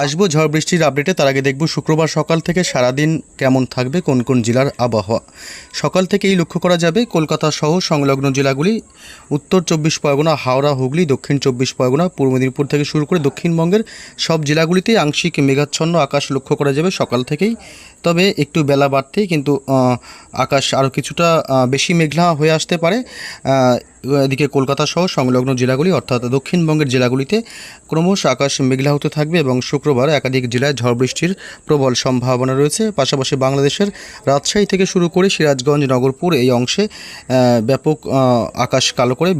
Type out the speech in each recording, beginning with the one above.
আসব ঝড় বৃষ্টির আপডেটে তার আগে দেখব শুক্রবার সকাল থেকে সারাদিন কেমন থাকবে, কোন কোন জেলার আবহাওয়া। সকাল থেকেই লক্ষ্য করা যাবে, কলকাতা সহ সংলগ্ন জেলাগুলি, উত্তর চব্বিশ পরগনা, হাওড়া, হুগলি, দক্ষিণ চব্বিশ পরগনা, পূর্ব মেদিনীপুর থেকে শুরু করে দক্ষিণবঙ্গের সব জেলাগুলিতেই আংশিক মেঘাচ্ছন্ন আকাশ লক্ষ্য করা যাবে সকাল থেকেই। তবে একটু বেলা বাড়তেই কিন্তু আকাশ আরও কিছুটা বেশি মেঘলা হয়ে আসতে পারে। এদিকে কলকাতা সহ সংলগ্ন জেলাগুলি, অর্থাৎ দক্ষিণবঙ্গের জেলাগুলিতে ক্রমশ আকাশ মেঘলা হতে থাকবে এবং শুক্রবার একাধিক জেলায় ঝড় বৃষ্টির প্রবল সম্ভাবনা রয়েছে। পাশাপাশি বাংলাদেশের রাজশাহী থেকে শুরু করে সিরাজগঞ্জ, নগরপুর এই অংশে ব্যাপক আকাশ কালো করে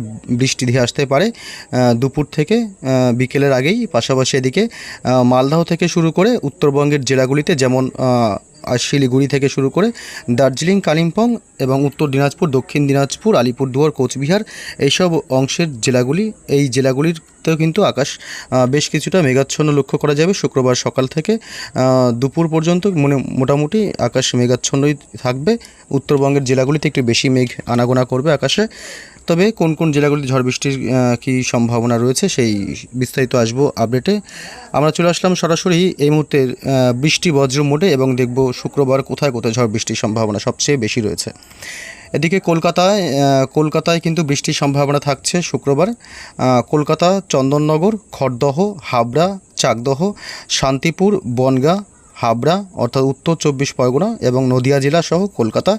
বৃষ্টি ধেয়ে আসতে পারে। দুপুর থেকে বিকেলের আগেই। পাশাপাশি এদিকে মালদহ থেকে শুরু করে উত্তরবঙ্গের জেলাগুলিতে যেমন আর শিলিগুড়ি থেকে শুরু করে দার্জিলিং, কালিম্পং এবং উত্তর দিনাজপুর, দক্ষিণ দিনাজপুর, আলিপুরদুয়ার, কোচবিহার এইসব অংশের জেলাগুলি, এই জেলাগুলিতেও কিন্তু আকাশ বেশ কিছুটা মেঘাচ্ছন্ন লক্ষ্য করা যাবে। শুক্রবার সকাল থেকে দুপুর পর্যন্ত মানে মোটামুটি আকাশ মেঘাচ্ছন্নই থাকবে। উত্তরবঙ্গের জেলাগুলিতে একটু বেশি মেঘ আনাগোনা করবে আকাশে। তবে কোন কোন জেলাগুলিতে ঝড় বৃষ্টির কী সম্ভাবনা রয়েছে সেই বিস্তারিত আসব আপডেটে। আমরা চলে আসলাম সরাসরি এই মুহূর্তের বৃষ্টি বজ্র মোডে এবং দেখব শুক্রবার কোথায় কোথায় ঝড় বৃষ্টির সম্ভাবনা সবচেয়ে বেশি রয়েছে। এদিকে কলকাতায় কলকাতায় কিন্তু বৃষ্টির সম্ভাবনা থাকছে শুক্রবার। কলকাতা, চন্দননগর, খড়দহ, হাবড়া, চাকদহ, শান্তিপুর, বনগাঁ, হাবড়া, অর্থাৎ উত্তর চব্বিশ পরগনা এবং নদিয়া জেলা সহ কলকাতা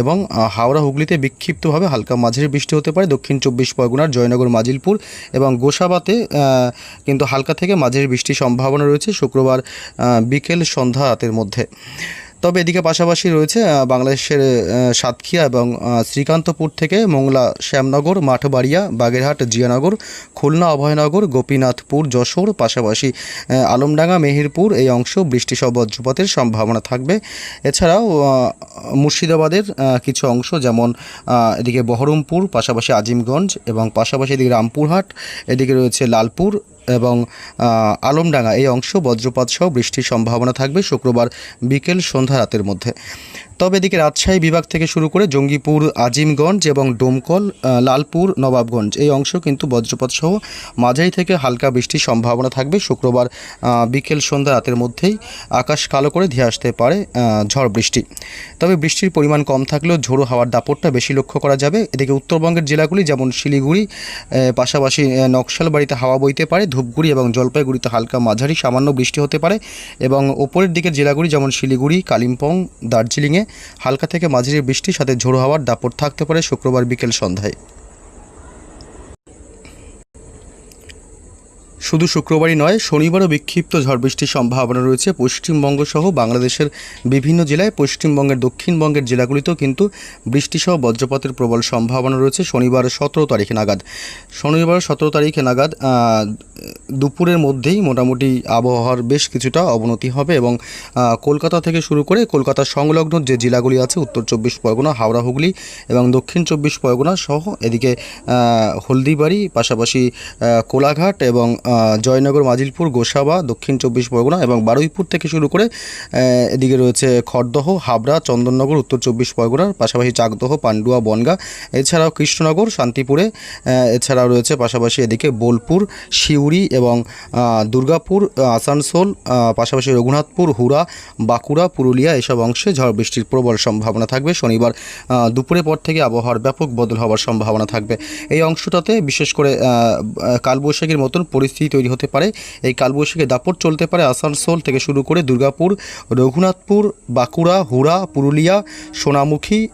এবং হাওড়া, হুগলিতে বিক্ষিপ্তভাবে হালকা মাঝারি বৃষ্টি হতে পারে। দক্ষিণ চব্বিশ পরগনার জয়নগর, মাজিলপুর এবং গোসাবাতে কিন্তু হালকা থেকে মাঝারি বৃষ্টির সম্ভাবনা রয়েছে শুক্রবার বিকেল সন্ধ্যা রাতের মধ্যে। তবে এদিকে পাশাপাশি রয়েছে বাংলাদেশের সাতক্ষীয়া এবং শ্রীকান্তপুর থেকে মোংলা শ্যামনগর, মাঠবাড়িয়া, বাগেরহাট, জিয়ানগর, খুলনা, অভয়নগর, গোপীনাথপুর, যশোর, পাশাপাশি আলমডাঙ্গা, মেহেরপুর এই অংশ বৃষ্টি সহ বজ্রপাতের সম্ভাবনা থাকবে। এছাড়াও মুর্শিদাবাদের কিছু অংশ যেমন এদিকে বহরমপুর, পাশাপাশি আজিমগঞ্জ এবং পাশাপাশি এদিকে রামপুরহাট, এদিকে রয়েছে লালপুর এবং আলমডাঙ্গা এই অংশ বজ্রপাত সহ বৃষ্টির সম্ভাবনা থাকবে শুক্রবার বিকেল সন্ধ্যা রাতের মধ্যে। তবে এদিকে রাজশাহী বিভাগ থেকে শুরু করে জঙ্গিপুর, আজিমগঞ্জ এবং ডোমকল লালপুর, নবাবগঞ্জ, এই অংশ কিন্তু বজ্রপাত সহ মাঝারি থেকে হালকা বৃষ্টির সম্ভাবনা থাকবে। শুক্রবার বিকেল সন্ধ্যা রাতের মধ্যেই আকাশ কালো করে ধেয়ে আসতে পারে ঝড় বৃষ্টি। তবে বৃষ্টির পরিমাণ কম থাকলেও ঝোড়ো হাওয়ার দাপটটা বেশি লক্ষ্য করা যাবে। এদিকে উত্তরবঙ্গের জেলাগুলি যেমন শিলিগুড়ি পাশাপাশি নকশালবাড়িতে হাওয়া বইতে পারে, ধূপগুড়ি এবং জলপাইগুড়িতে হালকা মাঝারি সামান্য বৃষ্টি হতে পারে এবং ওপরের দিকের জেলাগুলি যেমন শিলিগুড়ি, কালিম্পং, দার্জিলিংয়ে হালকা থেকে মাঝারি বৃষ্টির সাথে ঝোড়ো হাওয়ার দাপট থাকতে পারে শুক্রবার বিকেল সন্ধ্যায়। শুধু শুক্রবারই নয়, শনিবারও বিক্ষিপ্ত ঝড় বৃষ্টির সম্ভাবনা রয়েছে। পশ্চিমবঙ্গ সহ বাংলাদেশের বিভিন্ন জেলায়, পশ্চিমবঙ্গের দক্ষিণবঙ্গের জেলাগুলিতেও কিন্তু বৃষ্টিসহ বজ্রপাতের প্রবল সম্ভাবনা রয়েছে। শনিবার সতেরো তারিখ নাগাদ। শনিবার সতেরো তারিখ নাগাদ দুপুরের মধ্যেই মোটামুটি আবহাওয়ার বেশ কিছুটা অবনতি হবে এবং কলকাতা থেকে শুরু করে কলকাতা সংলগ্ন যে জেলাগুলি আছে, উত্তর চব্বিশ পরগনা, হাওড়া, হুগলি এবং দক্ষিণ চব্বিশ পরগনা সহ এদিকে হলদিবাড়ি, পাশাপাশি কোলাঘাট এবং জয়নগর মাজিলপুর গোসাবা দক্ষিণ চব্বিশ পরগনা এবং বারুইপুর থেকে শুরু করে এদিকে রয়েছে খড়দহ হাবড়া চন্দননগর উত্তর চব্বিশ পরগনার পাশাপাশি চাকদহ পান্ডুয়া বনগা এছাড়াও কৃষ্ণনগর শান্তিপুরে এছাড়াও রয়েছে পাশাপাশি এদিকে বোলপুর শিউড়ি এবং দুর্গাপুর আসানসোল পাশাপাশি রঘুনাথপুর হুড়া বাঁকুড়া পুরুলিয়া এসব অংশে ঝড় বৃষ্টির প্রবল সম্ভাবনা থাকবে। শনিবার আহ, দুপুরের পর থেকে আবহাওয়ার ব্যাপক বদল হওয়ার সম্ভাবনা থাকবে। এই অংশটাতে বিশেষ করে কালবৈশাখীর মতন পরিস্থিতি তৈরি হতে পারে। এই কালবৈশাখী দাপট চলতে পারে আসানসোল থেকে শুরু করে দুর্গাপুর, রঘুনাথপুর, বাঁকুড়া, হুড়া, পুরুলিয়া, সোনামুখী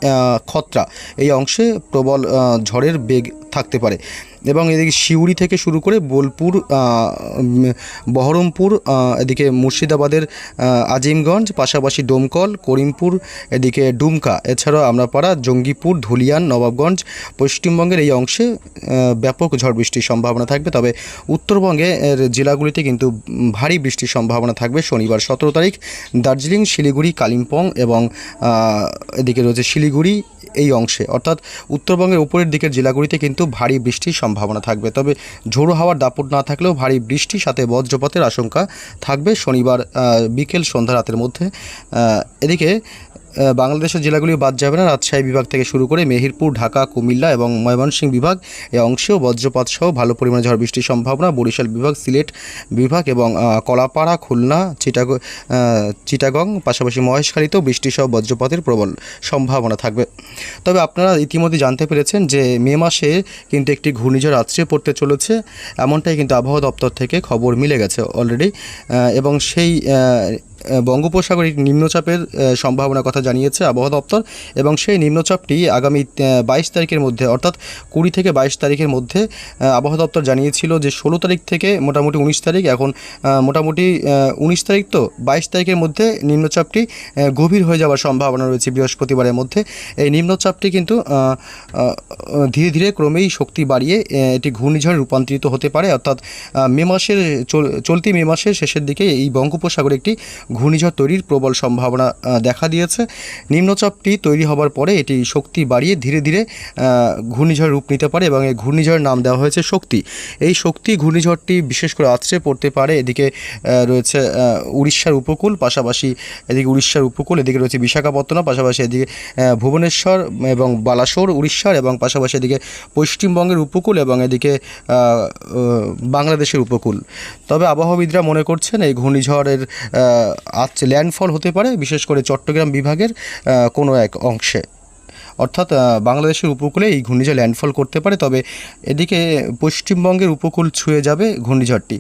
খত্রা। এই অংশে প্রবল ঝড়ের বেগ থাকতে পারে। এবং এদিকে সিউড়ি থেকে শুরু করে বোলপুর বহরমপুর এদিকে মুর্শিদাবাদের আজিমগঞ্জ, পাশাপাশি ডোমকল করিমপুর, এদিকে ডুমকা। এছাড়াও আমরাপাড়া, জঙ্গিপুর, ধুলিয়ান, নবাবগঞ্জ, পশ্চিমবঙ্গের এই অংশে ব্যাপক ঝড় বৃষ্টির সম্ভাবনা থাকবে। তবে উত্তরবঙ্গে জেলাগুলিতে কিন্তু ভারী বৃষ্টির সম্ভাবনা থাকবে। শনিবার সতেরো তারিখ দার্জিলিং, শিলিগুড়ি, কালিম্পং এবং এদিকে রয়েছে শিলিগুড়ি এই অংশে। অর্থাৎ উত্তরবঙ্গের উপরের দিকের জেলাগুলিতে কিন্তু ভারী বৃষ্টির সম্ভাবনা থাকবে। তবে ঝোড়ো হাওয়ার দাপট না থাকলেও ভারী বৃষ্টির সাথে বজ্রপাতের আশঙ্কা থাকবে শনিবার বিকেল সন্ধ্যা রাতের মধ্যে। এদিকে বাংলাদেশের জেলাগুলি বাদ যাবে না। রাজশাহী বিভাগ থেকে শুরু করে মেহেরপুর, ঢাকা, কুমিল্লা এবং ময়মনসিংহ বিভাগ এই অংশেও বজ্রপাত সহ ভালো পরিমাণে ঝড় বৃষ্টির সম্ভাবনা। বরিশাল বিভাগ, সিলেট বিভাগ এবং কলাপাড়া, খুলনা, চিটাগ চিটাগং, পাশাপাশি মহেশখালীতেও বৃষ্টি সহ বজ্রপাতের প্রবল সম্ভাবনা থাকবে। তবে আপনারা ইতিমধ্যে জানতে পেরেছেন যে মে মাসে কিন্তু একটি ঘূর্ণিঝড় আছড়ে পড়তে চলেছে। এমনটাই কিন্তু আবহাওয়া দপ্তর থেকে খবর মিলে গেছে অলরেডি। এবং সেই বঙ্গোপসাগরে একটি নিম্নচাপের সম্ভাবনার কথা জানিয়েছে আবহাওয়া দপ্তর এবং সেই নিম্নচাপটি আগামী বাইশ তারিখের মধ্যে অর্থাৎ কুড়ি থেকে বাইশ তারিখের মধ্যে আবহাওয়া দপ্তর জানিয়েছিল যে ষোলো তারিখ থেকে মোটামুটি উনিশ তারিখ, এখন মোটামুটি উনিশ তারিখ তো বাইশ তারিখের মধ্যে নিম্নচাপটি গভীর হয়ে যাওয়ার সম্ভাবনা রয়েছে বৃহস্পতিবারের মধ্যে। এই নিম্নচাপটি কিন্তু ধীরে ধীরে ক্রমেই শক্তি বাড়িয়ে এটি ঘূর্ণিঝড়ে রূপান্তরিত হতে পারে। অর্থাৎ মে মাসের চল- চলতি মে মাসের শেষের দিকে এই বঙ্গোপসাগরে একটি ঘূর্ণিঝড় তৈরির প্রবল সম্ভাবনা দেখা দিয়েছে। নিম্নচাপটি তৈরি হবার পরে এটি শক্তি বাড়িয়ে ধীরে ধীরে ঘূর্ণিঝড় রূপ নিতে পারে এবং এই ঘূর্ণিঝড়ের নাম দেওয়া হয়েছে শক্তি। এই শক্তি ঘূর্ণিঝড়টি বিশেষ করে আছড়ে পড়তে পারে এদিকে রয়েছে উড়িষ্যার উপকূল, পাশাপাশি এদিকে উড়িষ্যার উপকূল, এদিকে রয়েছে বিশাখাপত্তনম, পাশাপাশি এদিকে ভুবনেশ্বর এবং বালাসোর উড়িষ্যার এবং পাশাপাশি এদিকে পশ্চিমবঙ্গের উপকূল এবং এদিকে বাংলাদেশের উপকূল। তবে আবহাওয়াবিদরা মনে করছেন এই ঘূর্ণিঝড়ের আজ ল্যান্ডফল হতে পারে, বিশেষ করে চট্টগ্রাম বিভাগের কোনো এক অংশে। অর্থাৎ বাংলাদেশের উপকূলে এই ঘূর্ণিঝড় ল্যান্ডফল করতে পারে, তবে এদিকে পশ্চিমবঙ্গের উপকূল ছুঁয়ে যাবে ঘূর্ণিঝড়টি।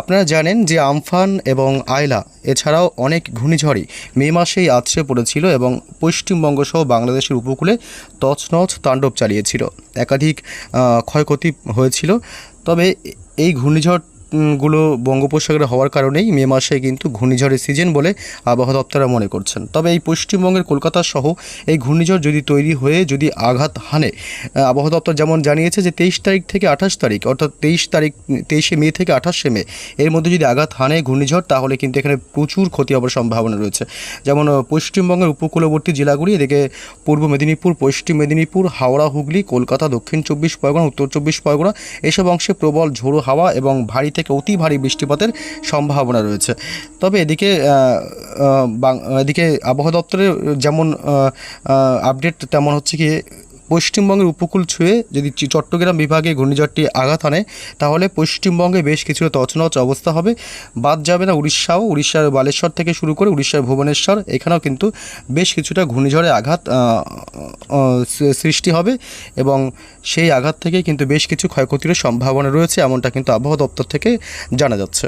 আপনারা জানেন যে আমফান এবং আয়লা এছাড়াও অনেক ঘূর্ণিঝড়ই মে মাসেই আছড়ে পড়েছিল এবং পশ্চিমবঙ্গ সহ বাংলাদেশের উপকূলে তছনছ তাণ্ডব চালিয়েছিল। একাধিক ক্ষয়ক্ষতি হয়েছিল। তবে এই ঘূর্ণিঝড় গুলো বঙ্গোপসাগরে হওয়ার কারণেই মে মাসে কিন্তু ঘূর্ণিঝড়ের সিজন বলে আবহাওয়া দপ্তরা মনে করছেন। তবে এই পশ্চিমবঙ্গের কলকাতা সহ এই ঘূর্ণিঝড় যদি তৈরি হয়ে যদি আঘাত হানে আবহাওয়া দপ্তর যেমন জানিয়েছে যে তেইশ তারিখ থেকে আঠাশ তারিখ, অর্থাৎ তেইশ তারিখ, তেইশে মে থেকে আঠাশে মে, এর মধ্যে যদি আঘাত হানে ঘূর্ণিঝড়, তাহলে কিন্তু এখানে প্রচুর ক্ষতি হওয়ার সম্ভাবনা রয়েছে। যেমন পশ্চিমবঙ্গের উপকূলবর্তী জেলাগুলি, এদিকে পূর্ব মেদিনীপুর, পশ্চিম মেদিনীপুর, হাওড়া, হুগলি, কলকাতা, দক্ষিণ চব্বিশ পরগনা, উত্তর চব্বিশ পরগনা, এসব অংশে প্রবল ঝোড়ো হাওয়া এবং ভারী থেকে অতি ভারী বৃষ্টিপাতের সম্ভাবনা রয়েছে। তবে এদিকে এদিকে আবহাওয়া দপ্তরের যেমন আপডেট তেমন হচ্ছে কি পশ্চিমবঙ্গের উপকূল ছুঁয়ে যদি চট্টগ্রাম বিভাগে ঘূর্ণিঝড়টি আঘাত আনে তাহলে পশ্চিমবঙ্গে বেশ কিছুটা তছনছ অবস্থা হবে। বাদ যাবে না উড়িষ্যাও। উড়িষ্যার বালেশ্বর থেকে শুরু করে উড়িষ্যার ভুবনেশ্বর, এখানেও কিন্তু বেশ কিছুটা ঘূর্ণিঝড়ে আঘাত সৃষ্টি হবে এবং সেই আঘাত থেকে কিন্তু বেশ কিছু ক্ষয়ক্ষতির সম্ভাবনা রয়েছে, এমনটা কিন্তু আবহাওয়া দপ্তর থেকে জানা যাচ্ছে।